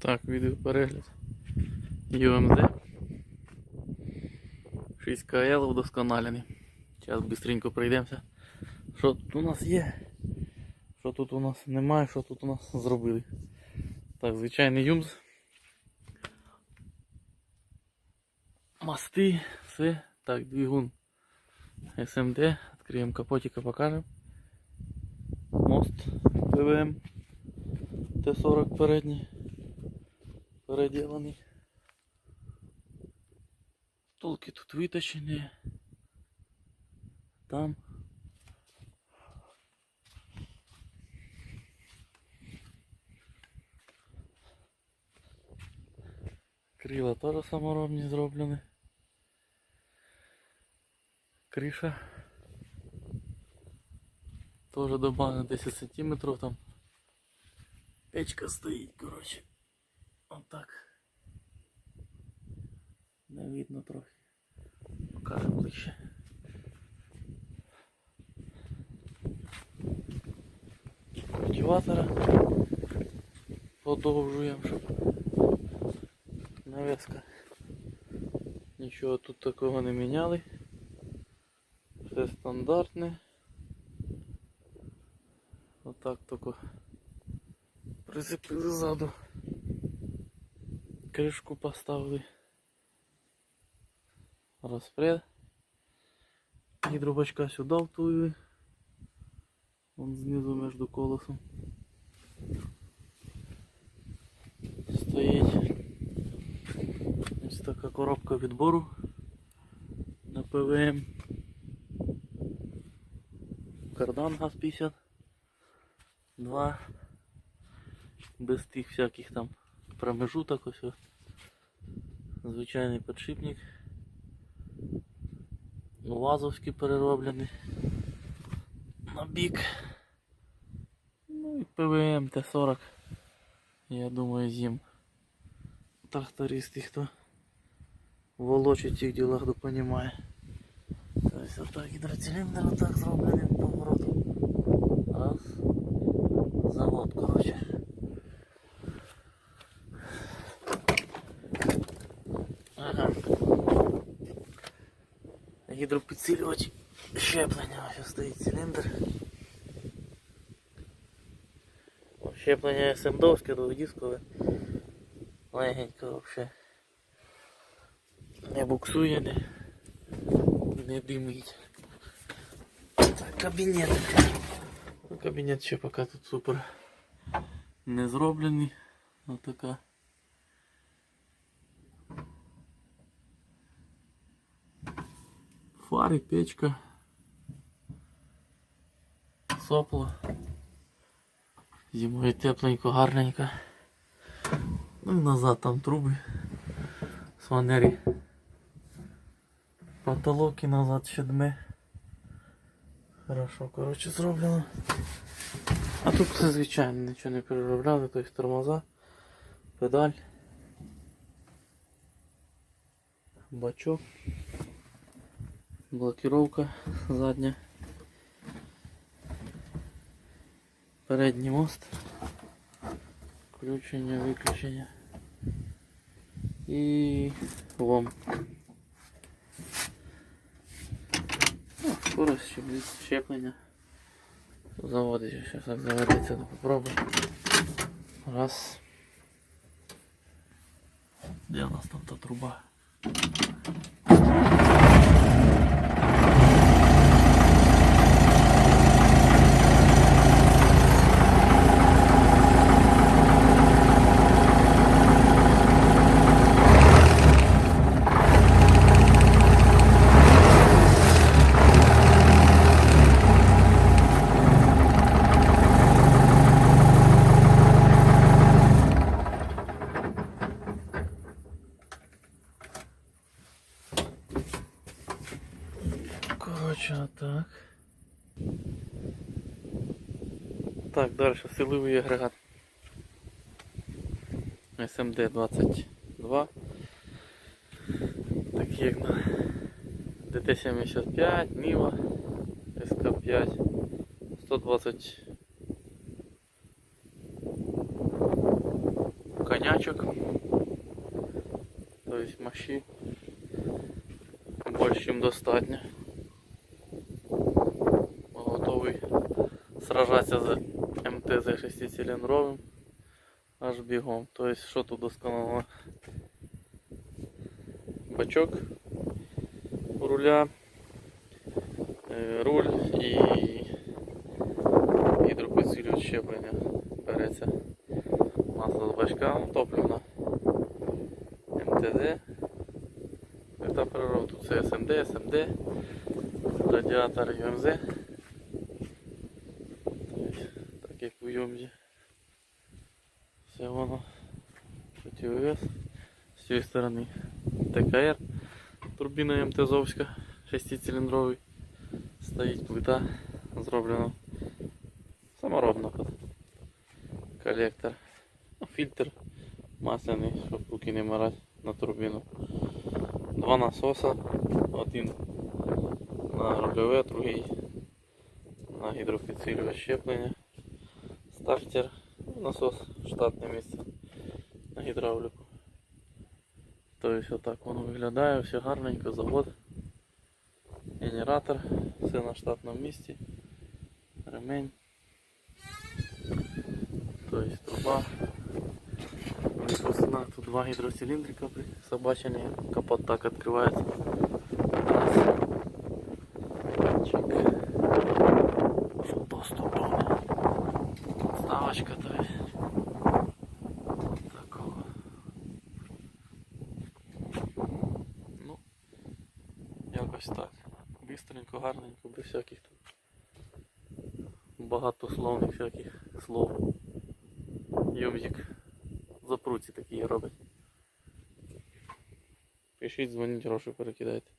Так, відеоперегляд. UMD. 6 КЛ вдосконалений. Зараз швидко пройдемося. Що тут у нас є? Що тут у нас немає, що тут у нас зробили. Так, звичайний юмз. Мости, все. Так, двигун SMD. Відкриємо капотика, покажемо. Мост ПВМ Т-40 передній. Переділений. Толки тут виточені. Там. Крила теж саморобні зроблені. Криша. Тоже добавлено 10 сантиметров там. Печка стоїть, коротше. Отак. Не видно трохи. Покажемо ближче. Культиватора подовжуємо, щоб навеска. Нічого тут такого не міняли. Все стандартне. Отак тільки прицепили ззаду. Кришку поставили. Розпред. Гідробачка сюди втулили. Вон знизу між колесом. Стоїть ось така коробка відбору на ПВМ. Кардан ГАЗ 50. Два. Без тих всяких там промежуток ось. Звичайний подшипник. Вазовський перероблений. На бік. Ну і ПВМ Т-40. Я думаю зим. Трактористи, хто волочить в цих ділах, то понімає. Тобто отак гідроциліндр отак зроблений поворотом. Раз. Завод, короче. Гідропідсилювач щеплення. Ось стоїть циліндр. Щеплення СМДовське, двохдискове. Легенько вообще. Не буксує, не, не димить. Так, кабінет. Кабінет ще поки тут супер не зроблений. Ось така. Фари, печка. Сопло. Зимою тепленько, гарненько. Ну і назад там труби. З фанері. Потолок і назад ще дме. Хорошо, коротше, зроблено. А тут все звичайно нічого не переробляли, тобто тормоза, педаль, бачок, блокировка задня, передній мост, включення, виключення і лом. Ну, скорость щеплення- щеплення. Заводить, сейчас так заводиться, то попробуем. Раз. Где у нас там та труба? Так, далі силовий агрегат. SMD 22. Такі як на ДТ-75, Ніва, СК5, 120 конячок. Тобто мощі більше, ніж достатньо. Готовий сражатися з МТЗ 6-циліндровим аж бігом. Тобто, що тут досконало? Бачок руля, е, руль і гідропідсилювач щеплення береться. Масло з бачка, топливна МТЗ. Та перероб тут СМД, СМД, радіатор ЮМЗ. Так як у ЮМЗі. Все воно противовес. З цієї сторони ТКР, турбіна МТЗовська, 6-циліндровий. Стоїть плита, зроблена саморобно тут. Колектор, ну, фільтр масляний, щоб руки не морати на турбіну. Два насоса, один на рульове, другий на гідропідсилювач щеплення. Стартер, насос, штатне місце на гідравліку. Тобто отак воно виглядає, все гарненько, завод. Генератор, все на штатному місці. Ремень. Тобто труба. Випускна. Тут два гідроциліндрика при собаченні. Капот так відкривається. Раз. Чик. Якось так. Бистренько, гарненько, без всяких тут багатословних всяких слов. Йомзик запруці такі робить. Пишіть, дзвоніть, гроші перекидайте.